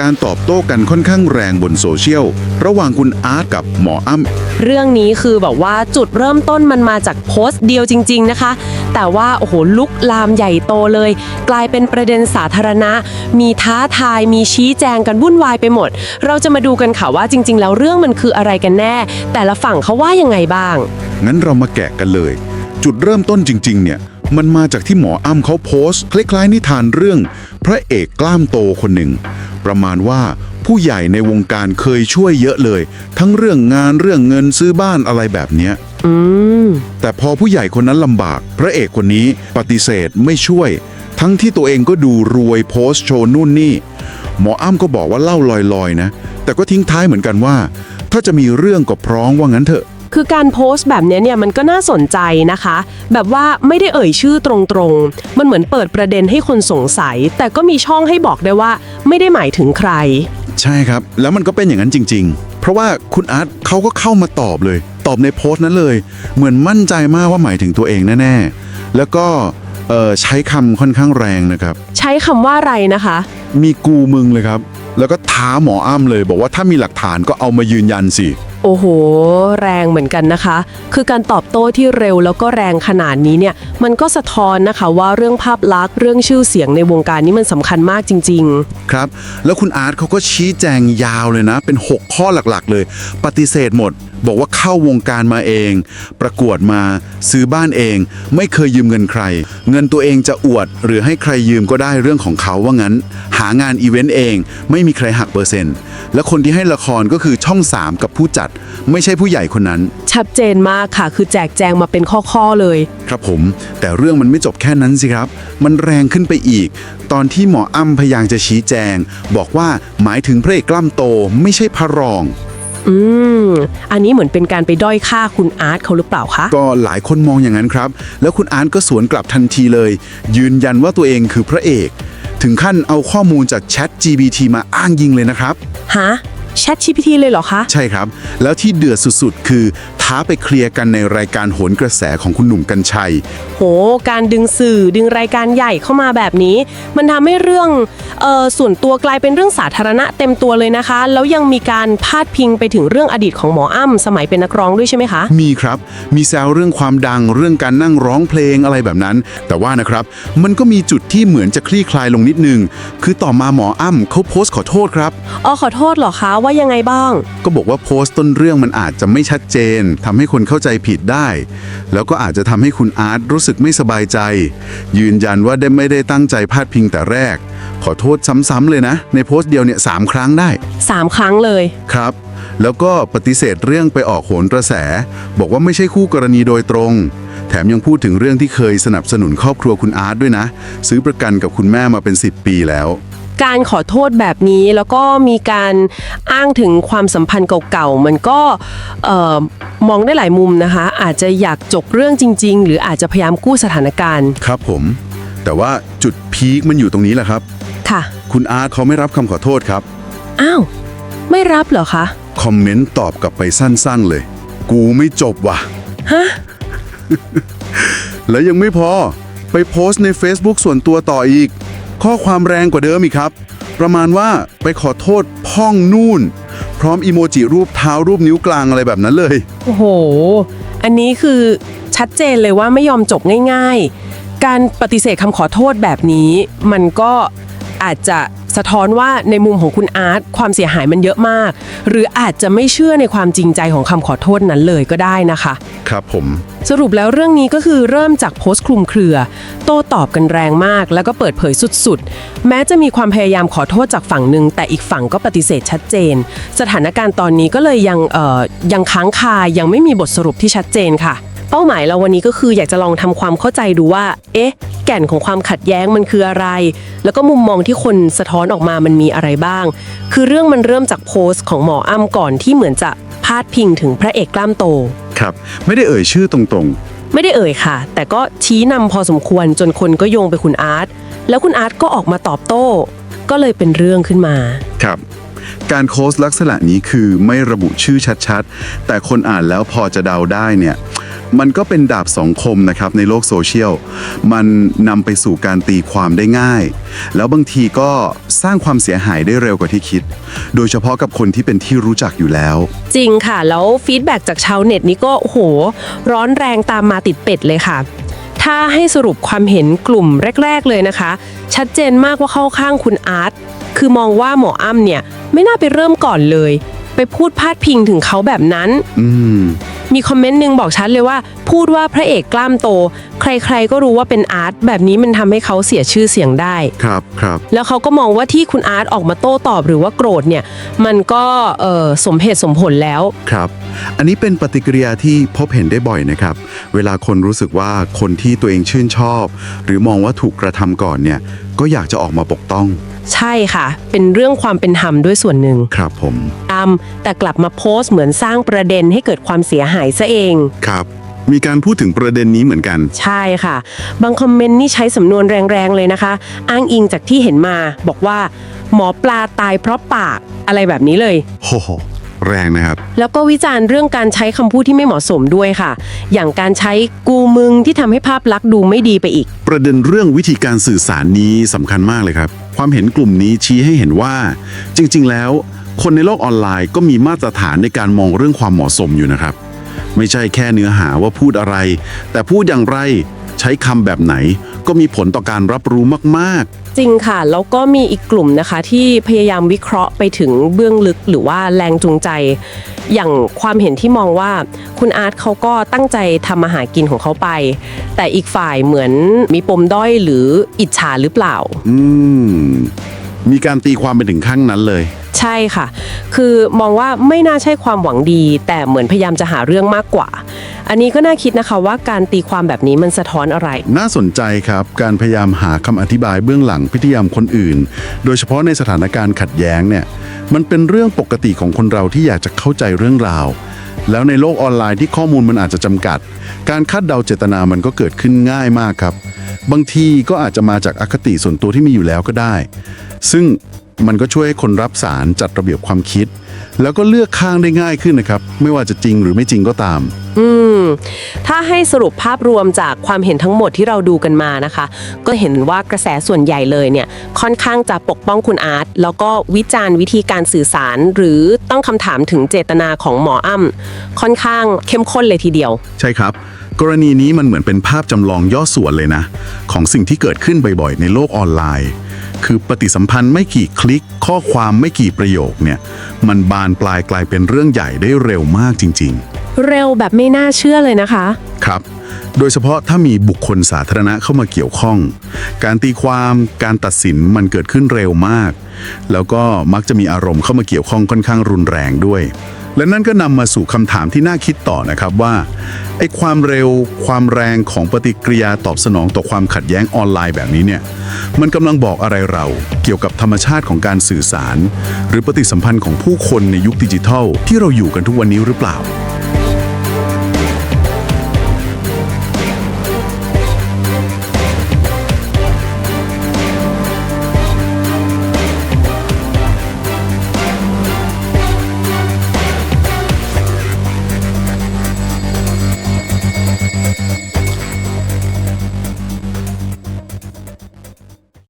การตอบโต้กันค่อนข้างแรงบนโซเชียล ระหว่างคุณอาร์ตกับหมออ้ำเรื่องนี้คือแบบว่าจุดเริ่มต้นมันมาจากโพสต์เดียวจริง ๆนะคะ แต่ว่าโอ้โหลุกลามใหญ่โตเลย กลายเป็นประเด็นสาธารณะ มีท้าทายมีชี้แจงกันวุ่นวายไปหมด เราจะมาดูกันค่ะว่าจริง ๆ แล้วเรื่องมันคืออะไรกันแน่ แต่ละฝั่งเขาว่ายังไงบ้าง งั้นเรามาแกะกันเลย จุดเริ่มต้นจริง ๆ เนี่ย มันมาจากที่หมออ้ำเขาโพสต์ คล้ายๆนิทานเรื่อง พระเอกกล้ามโตคนหนึ่ง ประมาณว่าผู้ใหญ่ในวงการเคยช่วยเยอะเลย ทั้งเรื่องงานเรื่องเงินซื้อบ้านอะไรแบบเนี้ยอืมแต่พอผู้ใหญ่คนนั้นลำบาก พระเอกคนนี้ปฏิเสธไม่ช่วย ทั้งที่ตัวเองก็ดูรวยโพสต์โชว์นู่นนี่ หมออ้ำก็บอกว่าเล่าลอยๆนะ แต่ก็ทิ้งท้ายเหมือนกันว่า ถ้าจะมีเรื่องก็พร้อมว่างั้นเถอะ คือการโพสต์แบบเนี้ยเนี่ยมันก็น่าสนใจนะคะ แบบว่าไม่ได้เอ่ยชื่อตรงๆ มันเหมือนเปิดประเด็นให้คนสงสัย แต่ก็มีช่องให้บอกได้ว่าไม่ได้หมายถึงใคร ใช่ครับ แล้วมันก็เป็นอย่างนั้นจริง ๆ เพราะว่าคุณอาร์ตเขาก็เข้ามาตอบเลย ตอบในโพสต์นั้นเลย เหมือนมั่นใจมากว่าหมายถึงตัวเองแน่ๆ แล้วก็เอ่อใช้คำค่อนข้างแรงนะครับ ใช้คำว่าอะไรนะคะ มีกูมึงเลยครับ แล้วก็ท้าหมออ้ำเลย บอกว่าถ้ามีหลักฐานก็เอามายืนยันสิโอ้โห แรงเหมือนกันนะคะ คือการตอบโต้ที่เร็วแล้วก็แรงขนาดนี้เนี่ย มันก็สะท้อนนะคะว่าเรื่องภาพลักษณ์เรื่องชื่อเสียงในวงการนี้มันสำคัญมากจริงครับ แล้วคุณอาร์ตเขาก็ชี้แจงยาวเลยนะ เป็น 6 ข้อหลักๆ เลย ปฏิเสธหมด บอกว่าเข้าวงการมาเอง ประกวดมาซื้อบ้านเอง ไม่เคยยืมเงินใคร เงินตัวเองจะอวด หรือให้ใครยืมก็ได้เรื่องของเขาว่างั้น หางานอีเวนต์เอง ไม่มีใครหักเปอร์เซ็นต์ และคนที่ให้ละครก็คือช่อง 3 กับผู้จัด ไม่ใช่ผู้ใหญ่คนนั้นๆชัดเจนมากค่ะ คือแจกแจงมาเป็นข้อๆเลย ครับผม แต่เรื่องมันไม่จบแค่นั้นสิครับ มันแรงขึ้นไปอีก ตอนที่หมออ้ำพยายามจะชี้แจง บอกว่าหมายถึงพระเอกกล้ามโตไม่ใช่พระรอง อืม อันนี้เหมือนเป็นการไปด้อยค่าคุณอาร์ตเขาหรือเปล่าคะ ก็หลายคนมองอย่างนั้นครับ แล้วคุณอาร์ตก็สวนกลับทันทีเลย ยืนยันว่าตัวเองคือพระเอก ถึงขั้นเอาข้อมูลจาก Chat GPT มาอ้างยิงเลยนะครับ ฮะ Chat GPT เลยเหรอคะ ใช่ครับ แล้วที่เดือดสุดๆ คือ ท้าไปเคลียร์กันในรายการโหนกระแสของคุณหนุ่มกัญชัย โห การดึงสื่อดึงรายการใหญ่เข้ามาแบบนี้ มันทำให้เรื่องเออส่วนตัวกลายเป็นเรื่องสาธารณะเต็มตัวเลยนะคะ แล้วยังมีการพาดพิงไปถึงเรื่องอดีตของหมออ้ำสมัยเป็นนักร้องด้วยใช่ไหมคะ มีครับ มีแซวเรื่องความดังเรื่องการนั่งร้องเพลงอะไรแบบนั้น แต่ว่านะครับ มันก็มีจุดที่เหมือนจะคลี่คลายลงนิดนึง คือต่อมาหมออ้ำเขาโพสต์ขอโทษครับ อ๋อขอโทษเหรอคะว่ายังไงบ้าง ก็บอกว่าโพสต์ต้นเรื่องมันอาจจะไม่ชัดเจนทำให้คนเข้าใจผิดได้ แล้วก็อาจจะทำให้คุณอาร์ตรู้สึกไม่สบายใจ ยืนยันว่าได้ไม่ได้ตั้งใจพาดพิงแต่แรก ขอโทษซ้ำๆเลยนะ ในโพสต์เดียวเนี่ยสามครั้งได้ 3 ครั้งเลย ครับ แล้วก็ปฏิเสธเรื่องไปออกโหนกระแส บอกว่าไม่ใช่คู่กรณีโดยตรง แถมยังพูดถึงเรื่องที่เคยสนับสนุนครอบครัวคุณอาร์ตด้วยนะ ซื้อประกันกับคุณแม่มาเป็น 10 ปีแล้ว การขอโทษแบบนี้แล้วก็มีการอ้างถึงความสัมพันธ์เก่าๆ มันก็เอ่อมองได้หลายมุมนะคะ อาจจะอยากจบเรื่องจริง ๆ หรืออาจจะพยายามกู้สถานการณ์ ครับผม แต่ว่าจุดพีคมันอยู่ตรงนี้แหละครับ ค่ะ คุณอาร์ตเขาไม่รับคำขอโทษครับ อ้าว ไม่รับเหรอคะ คอมเมนต์ตอบกลับไปสั้นๆเลย กูไม่จบว่ะ ฮะ แล้วยังไม่พอ ไปโพสต์ใน Facebook ส่วนตัวต่ออีก ข้อความแรงกว่าเดิมอีกครับ ประมาณว่าไปขอโทษพ่องนู่น พร้อมอีโมจิรูปเท้ารูปนิ้วกลางอะไรแบบนั้นเลย โอ้โห อันนี้คือชัดเจนเลยว่าไม่ยอมจบง่าย ๆ การปฏิเสธคำขอโทษแบบนี้ มันก็อาจจะสะท้อนว่าในมุมของคุณอาร์ตความเสียหายมันเยอะมาก หรืออาจจะไม่เชื่อในความจริงใจของคำขอโทษนั้นเลยก็ได้นะคะ ครับผม สรุปแล้วเรื่องนี้ก็คือเริ่มจากโพสต์คลุมเครือ โต้ตอบกันแรงมาก แล้วก็เปิดเผยสุดๆ แม้จะมีความพยายามขอโทษจากฝั่งหนึ่งแต่อีกฝั่งก็ปฏิเสธชัดเจน สถานการณ์ตอนนี้ก็เลยยังเอ่อยังค้างคายังไม่มีบทสรุปที่ชัดเจนค่ะ เป้าหมายเราวันนี้ก็คืออยากจะลองทำความเข้าใจดูว่า เอ๊ะ แก่นของความขัดแย้งมันคืออะไร แล้วก็มุมมองที่คนสะท้อนออกมามันมีอะไรบ้าง คือเรื่องมันเริ่มจากโพสต์ของหมออ้ำก่อนที่เหมือนจะพาดพิงถึงพระเอกกล้ามโต ครับ ไม่ได้เอ่ยชื่อตรงไม่ได้เอ่ยค่ะ แต่ก็ชี้นำพอสมควรจนคนก็โยงไปคุณอาร์ตแล้วคุณอาร์ตก็ออกมาตอบโต้ ก็เลยเป็นเรื่องขึ้นมา ๆ ครับ การโพสต์ลักษณะนี้คือไม่ระบุชื่อชัดๆ แต่คนอ่านแล้วพอจะเดาได้เนี่ย มันก็เป็นดาบสองคมนะครับในโลกโซเชียล มันนำไปสู่การตีความได้ง่าย แล้วบางทีก็สร้างความเสียหายได้เร็วกว่าที่คิด โดยเฉพาะกับคนที่เป็นที่รู้จักอยู่แล้ว จริงค่ะ แล้วฟีดแบ็กจากชาวเน็ตนี่ก็โห ร้อนแรงตามมาติดเป็ดเลยค่ะ ถ้าให้สรุปความเห็นกลุ่มแรก ๆ เลยนะคะ ชัดเจนมากว่าเข้าข้างคุณอาร์ตคือมองว่าหมออ้ำเนี่ยไม่น่าไปเริ่มก่อนเลย ไปพูดพาดพิงถึงเขาแบบนั้น อืม มีคอมเมนต์หนึ่งบอกชัดเลยว่า พูดว่าพระเอกกล้ามโต ใครๆก็รู้ว่าเป็นอาร์ตแบบนี้มันทำให้เขาเสียชื่อเสียงได้ ครับครับ แล้วเขาก็มองว่าที่คุณอาร์ตออกมาโต้ตอบหรือว่าโกรธเนี่ย มันก็เอ่อสมเหตุสมผลแล้ว ครับ อันนี้เป็นปฏิกิริยาที่พบเห็นได้บ่อยนะครับ เวลาคนรู้สึกว่าคนที่ตัวเองชื่นชอบ หรือมองว่าถูกกระทำก่อนเนี่ย ก็อยากจะออกมาปกป้อง ใช่ค่ะ เป็นเรื่องความเป็นธรรมด้วยส่วนหนึ่ง ครับผมตาม แต่กลับมาโพสต์เหมือนสร้างประเด็นให้เกิดความเสียหายซะเอง ครับ มีการพูดถึงประเด็นนี้เหมือนกัน ใช่ค่ะ บางคอมเมนต์นี่ใช้สำนวนแรงๆเลยนะคะ อ้างอิงจากที่เห็นมา บอกว่า หมอปลาตายเพราะปากอะไรแบบนี้เลยโอ้โหแรงนะครับ แล้วก็วิจารณ์เรื่องการใช้คำพูดที่ไม่เหมาะสมด้วยค่ะ อย่างการใช้กูมึงที่ทำให้ภาพลักษณ์ดูไม่ดีไปอีก ประเด็นเรื่องวิธีการสื่อสารนี้สำคัญมากเลยครับ ความเห็นกลุ่มนี้ชี้ให้เห็นว่า จริง ๆ แล้ว คนในโลกออนไลน์ก็มีมาตรฐานในการมองเรื่องความเหมาะสมอยู่นะครับ ไม่ใช่แค่เนื้อหาว่าพูดอะไร แต่พูดอย่างไรใช้คำแบบไหน ก็มีผลต่อการรับรู้มากจริงค่ะ แล้วก็มีอีกกลุ่มนะคะที่พยายามวิเคราะห์ไปถึงเบื้องลึกหรือว่าแรงจูงใจ อย่างความเห็นที่มองว่าคุณอาร์ตเขาก็ตั้งใจทำมาหากินของเขาไป แต่อีกฝ่ายเหมือนมีปมด้อยหรืออิจฉาหรือเปล่าๆอืม มีการตีความไปถึงขั้นนั้นเลย ใช่ค่ะ คือมองว่าไม่น่าใช่ความหวังดี แต่เหมือนพยายามจะหาเรื่องมากกว่า อันนี้ก็น่าคิดนะคะว่าการตีความแบบนี้มันสะท้อนอะไร น่าสนใจครับ การพยายามหาคำอธิบายเบื้องหลังพฤติกรรมคนอื่น โดยเฉพาะในสถานการณ์ขัดแย้งเนี่ย มันเป็นเรื่องปกติของคนเราที่อยากจะเข้าใจเรื่องราว แล้วในโลกออนไลน์ที่ข้อมูลมันอาจจะจำกัด การคาดเดาเจตนามันก็เกิดขึ้นง่ายมากครับ บางทีก็อาจจะมาจากอคติส่วนตัวที่มีอยู่แล้วก็ได้ ซึ่งมันก็ช่วยให้คนรับสารจัดระเบียบความคิด แล้วก็เลือกข้างได้ง่ายขึ้นนะครับ ไม่ว่าจะจริงหรือไม่จริงก็ตาม อืม ถ้าให้สรุปภาพรวมจากความเห็นทั้งหมดที่เราดูกันมานะคะ ก็เห็นว่ากระแสส่วนใหญ่เลยเนี่ย ค่อนข้างจะปกป้องคุณอาร์ตแล้วก็วิจารณ์วิธีการสื่อสาร หรือต้องคำถามถึงเจตนาของหมออ้ำค่อนข้างเข้มข้นเลยทีเดียว ใช่ครับ กรณีนี้มันเหมือนเป็นภาพจำลองย่อส่วนเลยนะ ของสิ่งที่เกิดขึ้นบ่อยๆ ในโลกออนไลน์ คือปฏิสัมพันธ์ไม่กี่คลิก ข้อความไม่กี่ประโยคเนี่ยมันบานปลายกลายเป็นเรื่องใหญ่ได้เร็วมากจริงเร็วแบบไม่น่าเชื่อเลยนะคะๆครับ โดยเฉพาะถ้ามีบุคคลสาธารณะเข้ามาเกี่ยวข้อง การตีความการตัดสินมันเกิดขึ้นเร็วมาก แล้วก็มักจะมีอารมณ์เข้ามาเกี่ยวข้องค่อนข้างรุนแรงด้วย และนั่นก็นำมาสู่คำถามที่น่าคิดต่อนะครับว่าไอ้ความเร็วความแรงของปฏิกิริยาตอบสนองต่อความขัดแย้งออนไลน์แบบนี้เนี่ยมันกำลังบอกอะไรเราเกี่ยวกับธรรมชาติของการสื่อสาร หรือปฏิสัมพันธ์ของผู้คนในยุคดิจิทัล ที่เราอยู่กันทุกวันนี้หรือเปล่า